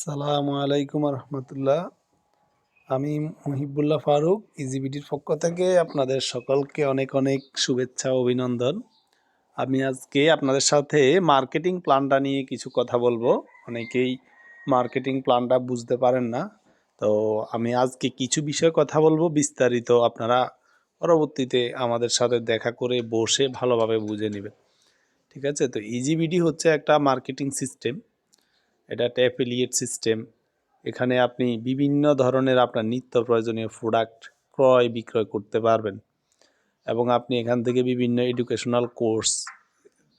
সালামু আলাইকুম রহমতুল্লাহ আমি মুহিবুল্লাহ ফারুক ইজিবিটির পক্ষ থেকে আপনাদের সকলকে অনেক অনেক শুভেচ্ছা অভিনন্দন। আমি আজকে আপনাদের সাথে মার্কেটিং প্ল্যানটা নিয়ে কিছু কথা বলব। অনেকেই মার্কেটিং প্ল্যানটা বুঝতে পারেন না। তো আমি আজকে কিছু বিষয়ে কথা বলব, বিস্তারিত আপনারা পরবর্তীতে আমাদের সাথে দেখা করে বসে ভালোভাবে বুঝে নেবেন। ঠিক আছে? তো ইজিবিডি হচ্ছে একটা মার্কেটিং সিস্টেম। এটা একটা অ্যাফিলিয়েট সিস্টেম এখানে আপনি বিভিন্ন ধরনের আপনার নিত্য প্রয়োজনীয় প্রোডাক্ট ক্রয় বিক্রয় করতে পারবেন। এবং আপনি এখান থেকে বিভিন্ন এডুকেশনাল কোর্স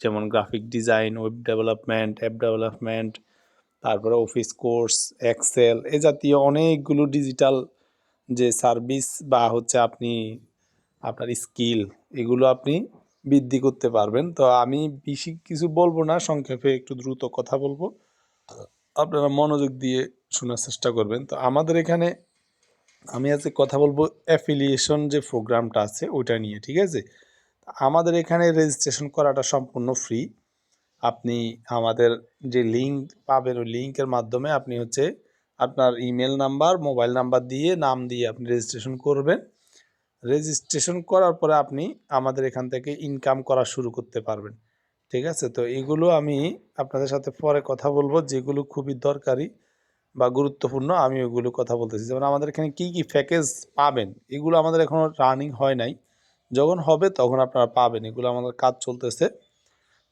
যেমন graphic design web development app development তারপরে অফিস কোর্স এক্সেল এ জাতীয় অনেকগুলো ডিজিটাল যে সার্ভিস বা হচ্ছে আপনি আপনার স্কিল এগুলো আপনি বৃদ্ধি করতে পারবেন। তো আমি বেশি কিছু বলব না, সংক্ষেপে একটু দ্রুত কথা বলব। আপনারা মনোযোগ দিয়ে শোনার চেষ্টা করবেন। তো আমাদের এখানে আমি আজকে কথা বলব অ্যাফিলিয়েশন যে প্রোগ্রামটা আছে, ওইটা নিয়ে, ঠিক আছে? আমাদের এখানে রেজিস্ট্রেশন করাটা সম্পূর্ণ ফ্রি আপনি আমাদের যে লিঙ্ক পাবেন, ওই লিঙ্কের মাধ্যমে আপনি হচ্ছে আপনার ইমেল নাম্বার মোবাইল নাম্বার দিয়ে, নাম দিয়ে আপনি রেজিস্ট্রেশন করবেন। রেজিস্ট্রেশন করার পরে আপনি আমাদের এখান থেকে ইনকাম করা শুরু করতে পারবেন। ঠিক আছে? তো এগুলো আমি আপনাদের সাথে পরে কথা বলব, যেগুলো খুবই দরকারি বা গুরুত্বপূর্ণ, আমি ওইগুলো কথা বলতেছি। যেমন আমাদের এখানে কি কি প্যাকেজ পাবেন, এগুলো আমাদের এখনও রানিং হয় নাই। যখন হবে তখন আপনারা পাবেন, এগুলো আমাদের কাজ চলতেছে।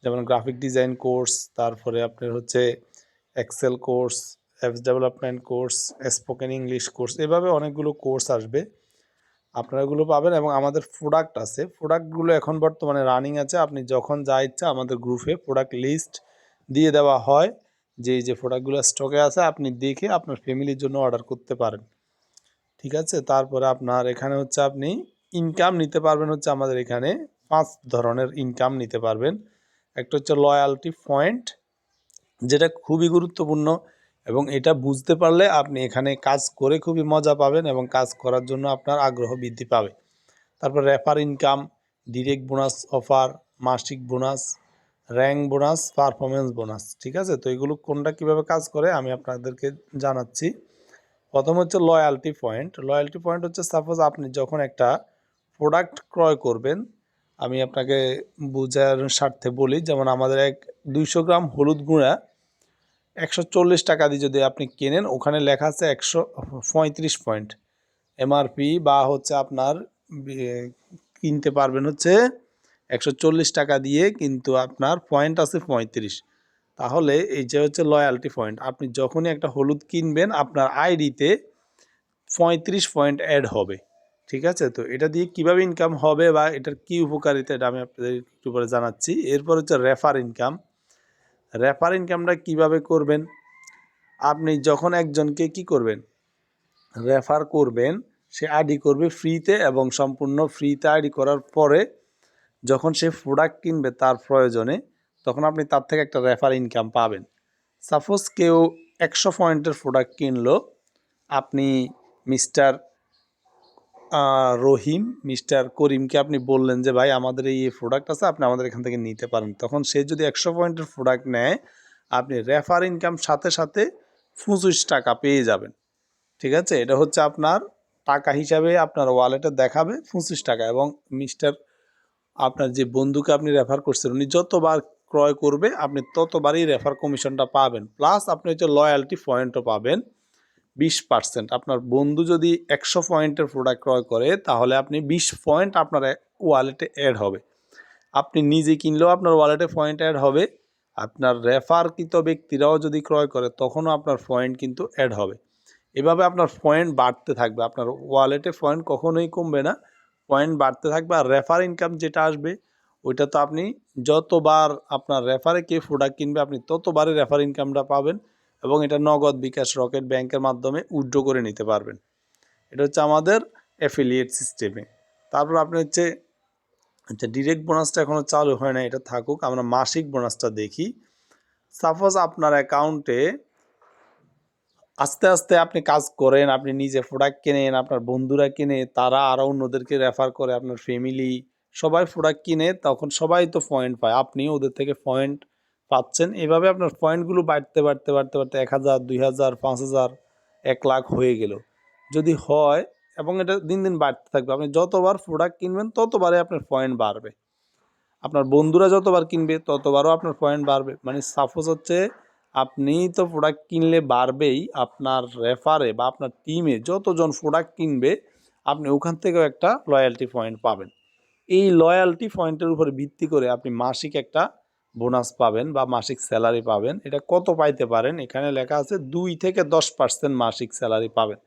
যেমন গ্রাফিক ডিজাইন কোর্স তারপরে আপনার হচ্ছে excel course apps development course spoken English course এভাবে অনেকগুলো কোর্স আসবে। আপনারা এগুলো পাবেন এবং আমাদের প্রোডাক্ট আছে। প্রোডাক্টগুলো এখন বর্তমানে রানিং আছে। আপনি যখন যা ইচ্ছা আমাদের গ্রুপে প্রোডাক্ট লিস্ট দিয়ে দেওয়া হয়, যে যে প্রোডাক্টগুলো স্টকে আছে, আপনি দেখে আপনার ফ্যামিলির জন্য অর্ডার করতে পারেন। ঠিক আছে? তারপরে আপনার এখানে হচ্ছে আপনি ইনকাম নিতে পারবেন হচ্ছে আমাদের এখানে পাঁচ ধরনের ইনকাম নিতে পারবেন। একটা হচ্ছে লয়ালটি পয়েন্ট যেটা খুবই গুরুত্বপূর্ণ। এবং এটা বুঝতে পারলে আপনি এখানে কাজ করে খুবই মজা পাবেন এবং কাজ করার জন্য আপনার আগ্রহ বৃদ্ধি পাবে। তারপর refer income, direct bonus offer, মাসিক bonus, rank bonus performance bonus, ঠিক আছে? তো এগুলো কোনটা কীভাবে কাজ করে আমি আপনাদেরকে জানাচ্ছি। প্রথম হচ্ছে লয়ালটি পয়েন্ট লয়ালটি পয়েন্ট হচ্ছে সাপোজ আপনি যখন একটা প্রোডাক্ট ক্রয় করবেন, আমি আপনাকে বোঝার স্বার্থে বলি, যেমন আমাদের এক দুইশো গ্রাম হলুদ গুঁড়া একশো চল্লিশ টাকা দিয়ে যদি আপনি কেনেন, ওখানে লেখা আছে একশো পঁয়ত্রিশ পয়েন্ট। এমআরপি বা হচ্ছে আপনার কিনতে পারবেন হচ্ছে একশো চল্লিশ টাকা দিয়ে, কিন্তু আপনার পয়েন্ট আছে পঁয়ত্রিশ। তাহলে এই যে হচ্ছে লয়ালটি পয়েন্ট, আপনি যখনই একটা হলুদ কিনবেন, আপনার আইডিতে পঁয়ত্রিশ পয়েন্ট অ্যাড হবে। ঠিক আছে? তো এটা দিয়ে কীভাবে ইনকাম হবে বা এটার কি উপকারিতা, এটা আমি আপনাদের একটু পরে জানাচ্ছি। এরপর হচ্ছে রেফার ইনকাম রেফার ইনকামটা কীভাবে করবেন? আপনি যখন একজনকে কি করবেন? রেফার করবেন, সে আইডি করবে ফ্রিতে এবং সম্পূর্ণ ফ্রিতে আইডি করার পরে যখন সে প্রোডাক্ট কিনবে তার প্রয়োজনে, তখন আপনি তার থেকে একটা রেফার ইনকাম পাবেন। সাপোজ কেউ একশো পয়েন্টের প্রোডাক্ট কিনলো, আপনি মিস্টার রহিম, মিস্টার করিমকে আপনি বললেন যে, ভাই, আমাদের এই প্রোডাক্ট আছে, আপনি আমাদের এখান থেকে নিতে পারেন। তখন সে যদি একশো পয়েন্টের প্রোডাক্ট নেয়, আপনি রেফার ইনকাম সাথে সাথে পঁচিশ টাকা পেয়ে যাবেন। ঠিক আছে? এটা হচ্ছে আপনার টাকা হিসাবে আপনার ওয়ালেটে দেখাবে পঁচিশ টাকা এবং মিস্টার আপনার যে বন্ধুকে আপনি রেফার করছেন, উনি যতবার ক্রয় করবে, আপনি ততবারই রেফার কমিশনটা পাবেন। প্লাস আপনি হচ্ছে লয়্যালটি পয়েন্টও পাবেন। বিশ পার্সেন্ট আপনার বন্ধু যদি একশো পয়েন্টের প্রোডাক্ট ক্রয় করে, তাহলে আপনি বিশ পয়েন্ট আপনার ওয়ালেটে অ্যাড হবে। আপনি নিজে কিনলেও আপনার ওয়ালেটে পয়েন্ট অ্যাড হবে। আপনার রেফারকৃত ব্যক্তিরাও যদি ক্রয় করে, তখনও আপনার পয়েন্ট কিন্তু অ্যাড হবে। এভাবে আপনার পয়েন্ট বাড়তে থাকবে। আপনার ওয়ালেটে পয়েন্ট কখনোই কমবে না। পয়েন্ট বাড়তে থাকবে আর রেফার ইনকাম যেটা আসবে, ওইটা তো আপনি যতবার আপনার রেফারে কে প্রোডাক্ট কিনবে, আপনি ততবারই রেফার ইনকামটা পাবেন। এবং এটা নগদ বিকাশ রকেট ব্যাংকের মাধ্যমে উইড্রো করে নিতে পারবেন। এটা হচ্ছে আমাদের অ্যাফিলিয়েট সিস্টেমে তারপর আপনি হচ্ছে আচ্ছা ডিরেক্ট বোনাসটা এখনও চালু হয় না এটা থাকুক, আমরা মাসিক বোনাসটা দেখি। সাপোজ আপনার অ্যাকাউন্টে আস্তে আস্তে আপনি কাজ করেন, আপনি নিজে প্রোডাক্ট কেনেন, আপনার বন্ধুরা কিনে, তারা আরও অন্যদেরকে রেফার করে, আপনার ফ্যামিলি সবাই প্রোডাক্ট কিনে, তখন সবাই তো পয়েন্ট পায়। আপনিও ওদের থেকে পয়েন্ট পাচ্ছেন। এভাবে আপনার পয়েন্টগুলো বাড়তে বাড়তে বাড়তে বাড়তে এক হাজার, দুই হাজার, পাঁচ হাজার, এক লাখ হয়ে গেল। যদি হয় এবং এটা দিন দিন বাড়তে থাকবে, আপনি যতবার প্রোডাক্ট কিনবেন ততবারে আপনার পয়েন্ট বাড়বে। আপনার বন্ধুরা যতবার কিনবে, ততবারও আপনার পয়েন্ট বাড়বে। মানে সাপোজ হচ্ছে আপনি তো প্রোডাক্ট কিনলে বাড়বেই, আপনার রেফারে বা আপনার টিমে যতজন প্রোডাক্ট কিনবে, আপনি ওখান থেকেও একটা লয়্যালটি পয়েন্ট পাবেন। এই লয়্যালটি পয়েন্টের উপরে ভিত্তি করে আপনি মাসিক একটা বোনাস পাবেন বা মাসিক স্যালারি পাবেন। এটা কত পাইতে পারেন? এখানে লেখা আছে দুই থেকে দশ পার্সেন্ট মাসিক স্যালারি পাবেন।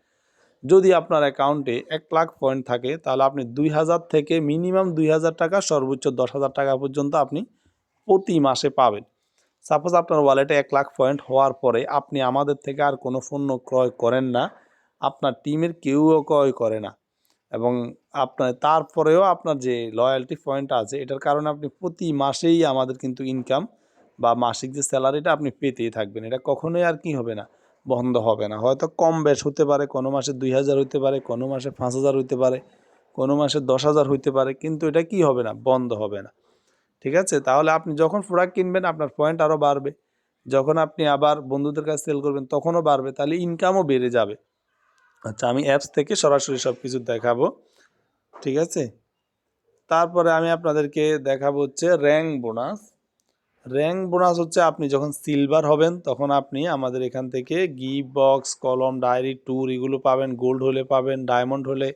যদি আপনার অ্যাকাউন্টে এক লাখ পয়েন্ট থাকে, তাহলে আপনি দুই হাজার থেকে মিনিমাম দুই হাজার টাকা, সর্বোচ্চ দশ হাজার টাকা পর্যন্ত আপনি প্রতি মাসে পাবেন। সাপোজ আপনার ওয়ালেটে এক লাখ পয়েন্ট হওয়ার পরে আপনি আমাদের থেকে আর কোনো পণ্য ক্রয় করেন না। আপনার টিমের কেউও ক্রয় করে না। এবং আপনার, তারপরেও আপনার যে লয়্যালটি পয়েন্ট আছে, এটার কারণে আপনি প্রতি মাসেই আমাদের কিন্তু ইনকাম বা মাসিক যে স্যালারিটা আপনি পেতেই থাকবেন। এটা কখনোই আর কি হবে না, বন্ধ হবে না। হয়তো কম বেশ হতে পারে, কোনো মাসে দুই হাজার হইতে পারে, কোনো মাসে পাঁচ হাজার হইতে পারে, কোনো মাসে দশ হাজার হইতে পারে, কিন্তু এটা কি হবে না, বন্ধ হবে না। ঠিক আছে? তাহলে আপনি যখন প্রোডাক্ট কিনবেন, আপনার পয়েন্ট আরও বাড়বে। যখন আপনি আবার বন্ধুদের কাছে সেল করবেন, তখনও বাড়বে। তাহলে ইনকামও বেড়ে যাবে। আচ্ছা আমি অ্যাপস থেকে সরাসরি সব কিছু দেখাবো, ঠিক আছে? তারপরে আমি আপনাদেরকে দেখাবো হচ্ছে র্যাঙ্ক বোনাস র্যাঙ্ক বোনাস হচ্ছে আপনি যখন সিলভার হবেন, তখন আপনি আমাদের এখান থেকে গিফট বক্স কলম ডায়েরি ট্যুর এগুলো পাবেন গোল্ড হলে পাবেন ডায়মন্ড হলে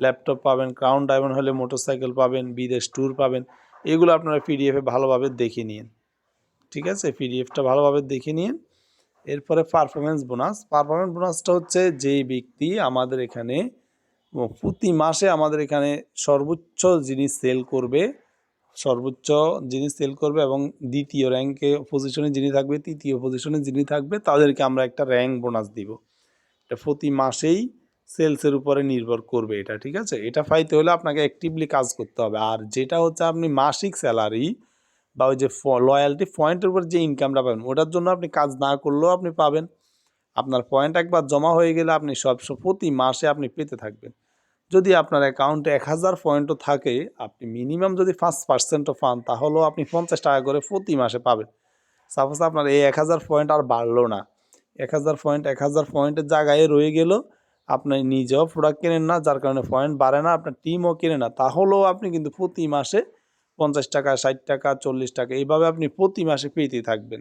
ল্যাপটপ পাবেন ক্রাউন ডায়মন্ড হলে মোটরসাইকেল পাবেন, বিদেশ ট্যুর পাবেন, এগুলো আপনারা পিডিএফে ভালোভাবে দেখে নিন। ঠিক আছে? পিডিএফটা ভালোভাবে দেখে নিন। এরপরে পারফরমেন্স বোনাস পারফরমেন্স বোনাসটা হচ্ছে যেই ব্যক্তি আমাদের এখানে প্রতি মাসে আমাদের এখানে সর্বোচ্চ জিনিস সেল করবে, সর্বোচ্চ জিনিস সেল করবে এবং দ্বিতীয় র্যাঙ্কে পজিশনে যিনি থাকবে, তৃতীয় পজিশনে যিনি থাকবে, তাদেরকে আমরা একটা র্যাঙ্ক বোনাস দিব। এটা প্রতি মাসেই সেলসের উপরে নির্ভর করবে এটা, ঠিক আছে? এটা পাইতে হলে আপনাকে অ্যাক্টিভলি কাজ করতে হবে। আর যেটা হচ্ছে আপনি মাসিক স্যালারি বা ওই যে লয়্যালটি পয়েন্টের উপর যে ইনকামটা পাবেন, ওটার জন্য আপনি কাজ না করলেও আপনি পাবেন। আপনার পয়েন্ট একবার জমা হয়ে গেলে আপনি সব প্রতি মাসে আপনি পেতে থাকবেন। যদি আপনার অ্যাকাউন্টে এক হাজার পয়েন্টও থাকে, আপনি মিনিমাম যদি পাঁচ পার্সেন্টও পান, তাহলেও আপনি পঞ্চাশ টাকা করে প্রতি মাসে পাবেন। সাপোজ আপনার এই এক হাজার পয়েন্ট আর বাড়লো না। এক হাজার পয়েন্ট এক হাজার পয়েন্টের জায়গায় রয়ে গেল, আপনি নিজেও প্রোডাক্ট কেনেন না, যার কারণে পয়েন্ট বাড়ে না, আপনার টিমও কেনে না, তাহলেও আপনি কিন্তু প্রতি মাসে পঞ্চাশ টাকা, ষাট টাকা, চল্লিশ টাকা, এইভাবে আপনি প্রতি মাসে পেতেই থাকবেন।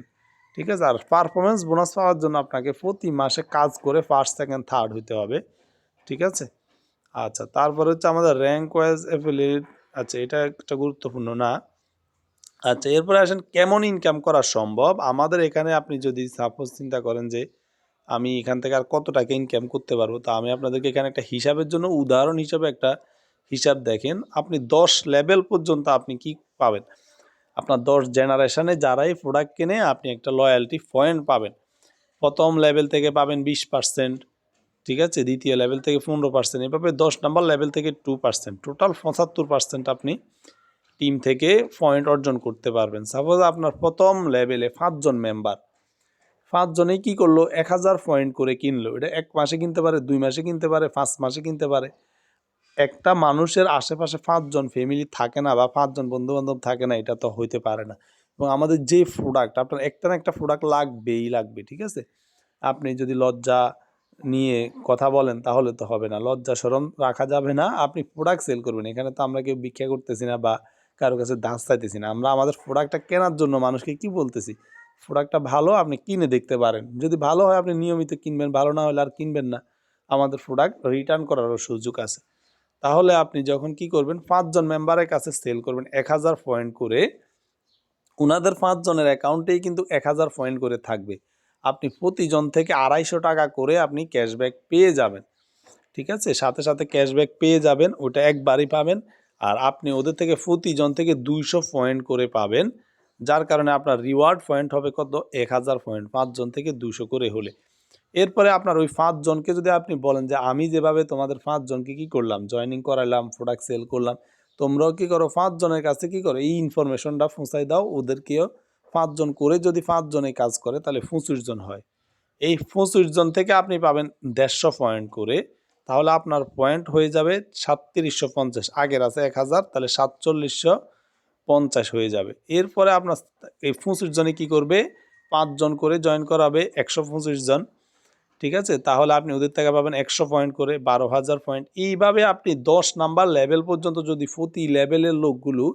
ঠিক আছে? আর পারফরমেন্স বোনাস পাওয়ার জন্য আপনাকে প্রতি মাসে কাজ করে ফার্স্ট সেকেন্ড থার্ড হতে হবে। ঠিক আছে? আচ্ছা তারপর হচ্ছে আমাদের র্যাঙ্ক ওয়াইজ অ্যাফিলিয়েট আচ্ছা এটা একটা গুরুত্বপূর্ণ না। আচ্ছা এরপরে আসেন, কেমন ইনকাম করা সম্ভব? আমাদের এখানে আপনি যদি সাপোজ চিন্তা করেন যে, আমি এখান থেকে আর কত টাকা ইনকাম করতে পারব, তা আমি আপনাদেরকে এখানে একটা হিসাবের জন্য উদাহরণ হিসাবে একটা হিসাব দেখেন, আপনি দশ লেভেল পর্যন্ত আপনি কি পাবেন? আপনার দশ জেনারেশনে যারাই প্রোডাক্ট কেনে, আপনি একটা লয়্যালটি পয়েন্ট পাবেন। প্রথম লেভেল থেকে পাবেন বিশ পার্সেন্ট ঠিক আছে? দ্বিতীয় লেভেল থেকে পনেরো পার্সেন্ট এভাবে দশ নাম্বার লেভেল থেকে টু পার্সেন্ট টোটাল পঁচাত্তর পার্সেন্ট আপনি টিম থেকে পয়েন্ট অর্জন করতে পারবেন। সাপোজ আপনার প্রথম লেভেলে পাঁচজন মেম্বার পাঁচজনেই কী করল? এক হাজার পয়েন্ট করে কিনলো। এটা এক মাসে কিনতে পারে, দুই মাসে কিনতে পারে, পাঁচ মাসে কিনতে পারে। একটা মানুষের আশেপাশে পাঁচজন ফ্যামিলি থাকে না বা পাঁচজন বন্ধু বান্ধব থাকে না, এটা তো হইতে পারে না। এবং আমাদের যে প্রোডাক্ট আপনার একটা না একটা প্রোডাক্ট লাগবেই লাগবে, ঠিক আছে? আপনি যদি লজ্জা নিয়ে কথা বলেন, তাহলে তো হবে না। লজ্জা সরম রাখা যাবে না, আপনি প্রোডাক্ট সেল করবেন। এখানে তো আমরা কেউ ভিক্ষা করতেছি না বা কারও কাছে দাঁত চাইতেছি না। আমরা আমাদের প্রোডাক্টটা কেনার জন্য মানুষকে কি বলতেছি? প্রোডাক্টটা ভালো, আপনি কিনে দেখতে পারেন। যদি ভালো হয়, আপনি নিয়মিত কিনবেন, ভালো না হলে আর কিনবেন না। আমাদের প্রোডাক্ট রিটার্ন করারও সুযোগ আছে। তাহলে আপনি যখন কি করবেন, পাঁচজন মেম্বারের কাছে সেল করবেন। এক হাজার পয়েন্ট করে ওনাদের পাঁচজনের অ্যাকাউন্টেই কিন্তু এক হাজার পয়েন্ট করে থাকবে। আপনি প্রতিজন থেকে আড়াইশো টাকা করে আপনি ক্যাশব্যাক পেয়ে যাবেন। ঠিক আছে? সাথে সাথে ক্যাশব্যাক পেয়ে যাবেন, ওটা একবারই পাবেন। আর আপনি ওদের থেকে প্রতিজন থেকে দুইশো পয়েন্ট করে পাবেন। যার কারণে আপনার রিওয়ার্ড পয়েন্ট হবে কত? এক হাজার পয়েন্ট পাঁচজন থেকে দুশো করে হলে। এরপরে আপনার ওই পাঁচজনকে যদি আপনি বলেন যে আমি যেভাবে তোমাদের পাঁচজনকে কি করলাম জয়নিং করাইলাম প্রোডাক্ট সেল করলাম, তোমরাও কি করো? পাঁচজনের কাছে কি করো? এই ইনফরমেশনটা পৌঁছাই দাও, ওদেরকেও পাঁচজন করে যদি পাঁচজনে কাজ করে, তাহলে পঁচিশ জন হয়। এই পঁচিশ জন থেকে আপনি পাবেন দেড়শো পয়েন্ট করে, তাহলে আপনার পয়েন্ট হয়ে যাবে সাতত্রিশশো পঞ্চাশ। আগের আছে এক হাজার, তাহলে সাতচল্লিশশো পঞ্চাশ হয়ে যাবে। এরপরে আপনার এই পঁচিশ জনে কি করবে? পাঁচজন করে জয়েন করাবে, একশো পঁচিশ জন। ঠিক আছে? তাহলে আপনি ওদের থেকে পাবেন একশো পয়েন্ট করে বারো হাজার পয়েন্ট এইভাবে আপনি দশ নাম্বার লেভেল পর্যন্ত যদি প্রতি লেভেলের লোকগুলো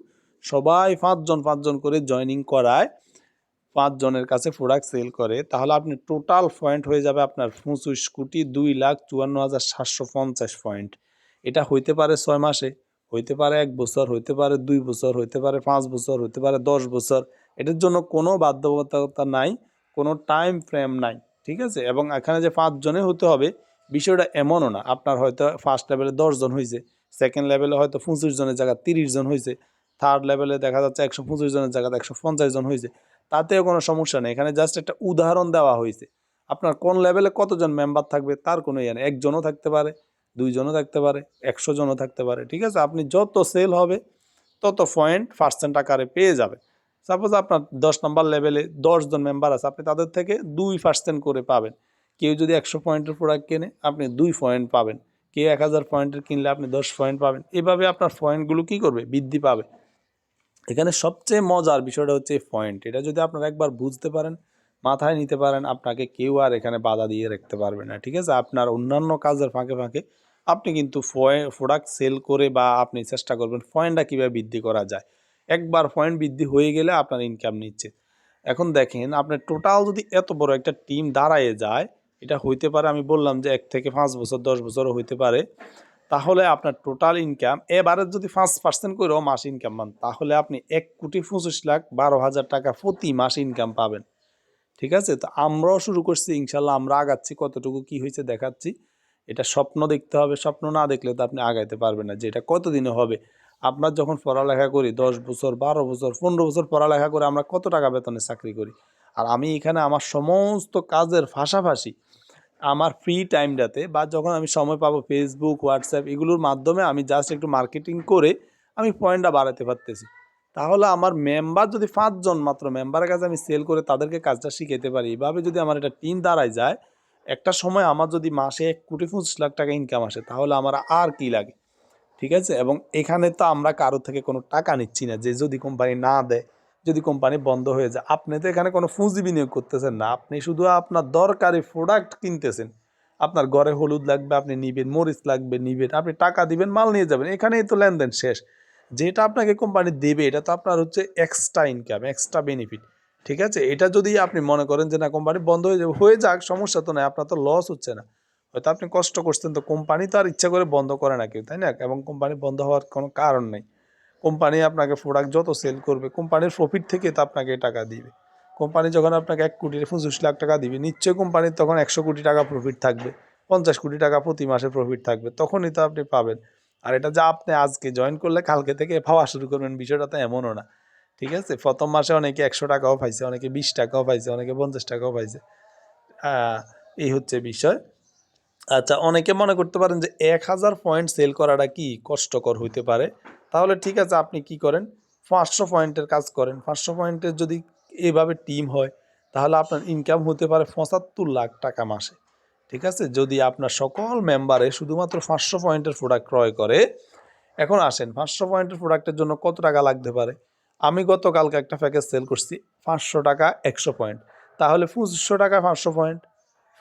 সবাই পাঁচজন পাঁচজন করে জয়েনিং করায়, পাঁচজনের কাছে প্রোডাক্ট সেল করে, তাহলে আপনি টোটাল পয়েন্ট হয়ে যাবে আপনার পঁচিশ কোটি দুই লাখ চুয়ান্ন হাজার সাতশো পঞ্চাশ পয়েন্ট এটা হইতে পারে ছয় মাসে, হইতে পারে এক বছর, হইতে পারে দুই বছর, হইতে পারে পাঁচ বছর, হইতে পারে দশ বছর। এটার জন্য কোনো বাধ্যবাধকতা নাই, কোনো টাইম ফ্রেম নাই। ঠিক আছে? এবং এখানে যে পাঁচজনে হতে হবে, বিষয়টা এমনও না। আপনার হয়তো ফার্স্ট লেভেলে দশজন হয়েছে সেকেন্ড লেভেলে হয়তো পঁচিশ জনের জায়গা তিরিশ জন হয়েছে থার্ড লেভেলে দেখা যাচ্ছে একশো পঁচিশ জনের জায়গাতে একশো পঞ্চাশ জন হয়েছে তাতেও কোনো সমস্যা নেই। এখানে জাস্ট একটা উদাহরণ দেওয়া হয়েছে আপনার কোন লেভেলে কতজন মেম্বার থাকবে তার কোনো ইয়ে নেই। একজনও থাকতে পারে, দুইজনও থাকতে পারে, একশো জনও থাকতে পারে, ঠিক আছে? আপনি যত সেল হবে, তত পয়েন্ট পার্সেন্ট আকারে পেয়ে যাবে। সাপোজ আপনার দশ নম্বর লেভেলে জন মেম্বার আছে, আপনি তাদের থেকে দুই পার্সেন্ট করে পাবেন। কেউ যদি একশো পয়েন্টের প্রোডাক্ট কেনে, আপনি দুই পয়েন্ট পাবেন। কেউ এক হাজার পয়েন্টের কিনলে, আপনি দশ পয়েন্ট পাবেন। এভাবে আপনার পয়েন্টগুলো কী করবে? বৃদ্ধি পাবে। এখানে সবচেয়ে মজার বিষয়টা হচ্ছে পয়েন্ট এটা যদি আপনারা একবার বুঝতে পারেন, মাথায় নিতে পারেন, আপনাকে কেউ আর এখানে বাধা দিয়ে রাখতে পারবে না, ঠিক আছে? আপনার অন্যান্য কাজের ফাঁকে ফাঁকে আপনি কিন্তু প্রোডাক্ট সেল করে বা আপনি চেষ্টা করবেন পয়েন্টটা কীভাবে বৃদ্ধি করা যায়। একবার পয়েন্ট বৃদ্ধি হয়ে গেলে আপনার ইনকাম নিচ্ছে। এখন দেখেন, আপনার টোটাল যদি এত বড় একটা টিম দাঁড়ায় যায়, এটা হইতে পারে আমি বললাম যে এক থেকে পাঁচ বছর, দশ বছরও হইতে পারে, তাহলে আপনার টোটাল ইনকাম এবারে যদি পাঁচ পার্সেন্ট করেও মাস ইনকাম পান তাহলে আপনি এক কোটি পঁচিশ লাখ বারো হাজার টাকা প্রতি মাস ইনকাম পাবেন। ঠিক আছে? তো আমরাও শুরু করছি, ইনশাল্লাহ আমরা আগাচ্ছি, কতটুকু কি হয়েছে দেখাচ্ছি। এটা স্বপ্ন দেখতে হবে, স্বপ্ন না দেখলে তো আপনি আগাইতে পারবেন না যে এটা কতদিনে হবে। আপনার যখন পড়ালেখা করি, দশ বছর, বারো বছর, পনেরো বছর পড়ালেখা করে আমরা কত টাকা বেতনে চাকরি করি? আর আমি এখানে আমার সমস্ত কাজের পাশাপাশি আমার ফ্রি টাইমটাতে বা যখন আমি সময় পাবো ফেসবুক হোয়াটসঅ্যাপ এগুলোর মাধ্যমে আমি জাস্ট একটু মার্কেটিং করে আমি পয়েন্টটা বাড়াতে পারতেছি। তাহলে আমার মেম্বার যদি পাঁচজন মাত্র মেম্বারের কাছে আমি সেল করে তাদেরকে কাজটা শিখাতে পারি, এভাবে যদি আমার একটা টিম দাঁড়ায় যায়, একটা সময় আমার যদি মাসে এক কোটি পঁচিশ লাখ টাকা ইনকাম আসে, তাহলে আমার আর কি লাগে? ঠিক আছে? এবং এখানে তো আমরা কারোর থেকে কোনো টাকা নিচ্ছি না। যে যদি কোম্পানি না দেয়, যদি কোম্পানি বন্ধ হয়ে যায়, আপনি তো এখানে কোনো পুঁজি বিনিয়োগ করতেছেন না। আপনি শুধু আপনার দরকারি প্রোডাক্ট কিনতেছেন। আপনার ঘরে হলুদ লাগবে, আপনি নিবেন, মরিচ লাগবে, নিবেন, আপনি টাকা দিবেন, মাল নিয়ে যাবেন। এখানেই তো লেনদেন শেষ। যেটা আপনাকে কোম্পানি দেবে, এটা তো আপনার হচ্ছে এক্সট্রা ইনকাম এক্সট্রা বেনিফিট ঠিক আছে? এটা যদি আপনি মনে করেন যে, না কোম্পানি বন্ধ হয়ে যাবে, হয়ে যাক, সমস্যা তো নাই, আপনার তো লস হচ্ছে না। হয়তো আপনি কষ্ট করছেন, তো কোম্পানি তো আর ইচ্ছা করে বন্ধ করে না কেউ, তাই না? এবং কোম্পানি বন্ধ হওয়ার কোনো কারণ নেই। কোম্পানি আপনাকে প্রোডাক্ট যত সেল করবে, কোম্পানির প্রফিট থেকে তো আপনাকে টাকা দিবে। কোম্পানি যখন আপনাকে এক কোটি পঁচিশ লাখ টাকা দিবে, নিশ্চয়ই কোম্পানির তখন একশো কোটি টাকা প্রফিট থাকবে, পঞ্চাশ কোটি টাকা প্রতি মাসে প্রফিট থাকবে, তখনই তো আপনি পাবেন। আর এটা যা আপনি আজকে জয়েন করলে, কালকে থেকে পাওয়া শুরু করবেন, বিষয়টা তো এমনও না, ঠিক আছে? প্রথম মাসে অনেকে একশো টাকাও পাইছে, অনেকে বিশ টাকাও পাইছে, অনেকে পঞ্চাশ টাকাও পাইছে। এই হচ্ছে বিষয়। আচ্ছা অনেকে মনে করতে পারেন যে এক হাজার পয়েন্ট সেল করাটা কি কষ্টকর হইতে পারে? তাহলে ঠিক আছে, আপনি কি করেন? পাঁচশো পয়েন্টের কাজ করেন। পাঁচশো পয়েন্টের যদি এভাবে টিম হয়, তাহলে আপনার ইনকাম হতে পারে পঁচাত্তর লাখ টাকা মাসে। ঠিক আছে? যদি আপনার সকল মেম্বারে শুধুমাত্র পাঁচশো পয়েন্টের প্রোডাক্ট ক্রয় করে, এখন আসেন, পাঁচশো পয়েন্টের প্রোডাক্টের জন্য কত টাকা লাগতে পারে? আমি গতকালকে একটা প্যাকেজ সেল করছি, পাঁচশো টাকা একশো পয়েন্ট তাহলে পঁচিশশো টাকা পাঁচশো পয়েন্ট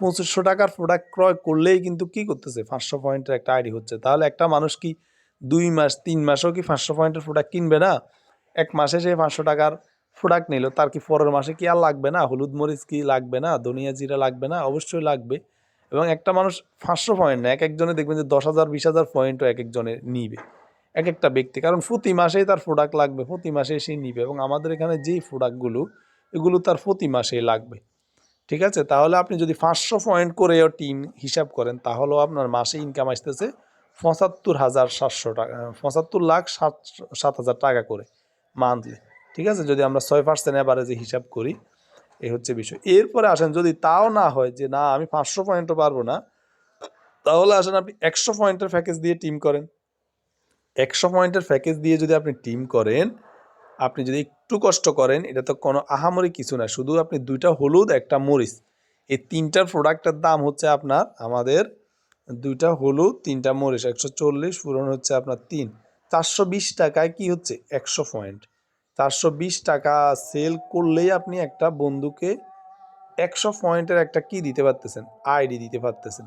পঁচিশশো টাকার প্রোডাক্ট ক্রয় করলেই কিন্তু কি করতেছে? পাঁচশো পয়েন্টের একটা আইডি হচ্ছে। তাহলে একটা মানুষ কি দুই মাস, তিন মাসেও কি পাঁচশো পয়েন্টের প্রোডাক্ট কিনবে না? এক মাসে সে পাঁচশো টাকার প্রোডাক্ট নিল, তার কি পরের মাসে কি আর লাগবে না? হলুদ মরিচ কি লাগবে না? ধনিয়া জিরা লাগবে না? অবশ্যই লাগবে। এবং একটা মানুষ পাঁচশো পয়েন্ট না এক একজনে দেখবেন যে দশ হাজার, বিশ হাজার পয়েন্টও এক একজনে নিবে। এক একটা ব্যক্তি। কারণ প্রতি মাসেই তার প্রোডাক্ট লাগবে, প্রতি মাসে সে নিবে। এবং আমাদের এখানে যেই প্রোডাক্টগুলো এগুলো তার প্রতি মাসেই লাগবে। ঠিক আছে? তাহলে আপনি যদি পাঁচশো পয়েন্ট করেও টিম হিসাব করেন, তাহলেও আপনার মাসে ইনকাম আসতেছে পঁচাত্তর হাজার সাতশো টাকা পঁচাত্তর লাখ সাত সাত হাজার টাকা করে মান্থলি ঠিক আছে? যদি আমরা ছয় পার্সেন্ট অ্যাভারেজে হিসাব করি এই হচ্ছে বিষয়। এরপরে আসেন, যদি তাও না হয় যে না, আমি পাঁচশো পয়েন্টও পারব না, তাহলে আসেন আপনি একশো পয়েন্টের প্যাকেজ দিয়ে টিম করেন। একশো পয়েন্টের প্যাকেজ দিয়ে যদি আপনি টিম করেন, আপনি যদি একটু কষ্ট করেন, এটা তো কোনো আহামরি কিছু না। শুধু আপনি দুইটা হলুদ, একটা মরিচ। এই তিনটার প্রোডাক্টের দাম হচ্ছে আপনার, আমাদের দুইটা হলুদ, তিনটা মরিচ, একশো চল্লিশ, পূরণ হচ্ছে আপনার তিন। চারশো বিশ টাকায় কি হচ্ছে? একশো পয়েন্ট চারশো বিশ টাকা সেল করলেই আপনি একটা বন্ধুকে একশো পয়েন্টের একটা কি দিতে পারতেছেন? আইডি দিতে পারতেছেন।